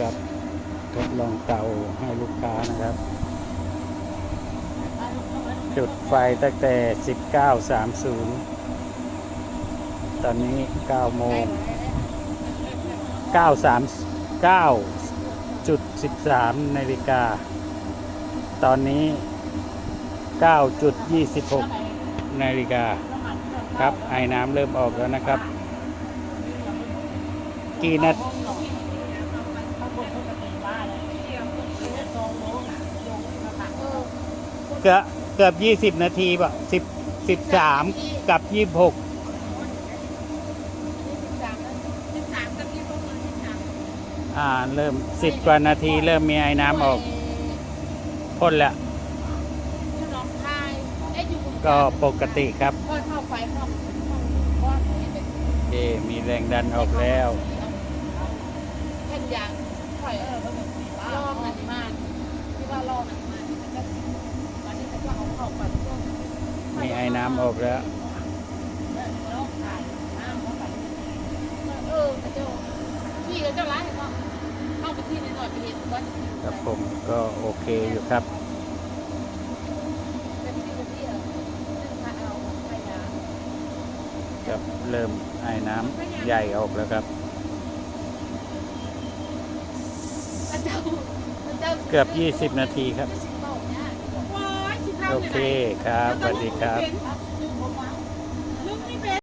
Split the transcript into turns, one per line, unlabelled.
ครับ ทดลองเตาให้ลูกค้านะครับ จุดไฟตั้งแต่ 19.30 ตอนนี้ 9 โมง 9.13นาฬิกา ตอนนี้ 9.26นาฬิกาครับไอ้น้ำเริ่มออกแล้วนะครับ กี่นาที เกือบเกือบ20นาทีป่ะ10 13กับ26อ่า เริ่ม10กว่านาที เริ่มมีไอ้น้ำออกพ่นแล้วก็ปกติครับ
ก็เข้าไฟเข้าห้องนี้เป็น
เอมีแรงดันออกแล้ว
แค่ยางถอยเออลองอันนี้มากที่ว่าลองอันนี้มากวันนี้เขาจะเอาเข้าไปช่วง
มีไอ้ น้ำออกแล้ว
ลองถ่เข้าไปเจ้าพี่เจ้าร้ายก็เข้าไปที่นิดหน่อยไปเห็นว่า
ครับผมก็โอเคอยู่ครับ
เป็นที่เป็นที่เออถ้าเอาพยา
ครับเริ่มไอ้น้ำใหญ่ออกแล้วครับ
เจ้าเจ้า
เกือบ 20 นาทีครับ โอเคครับสวัสดีครับ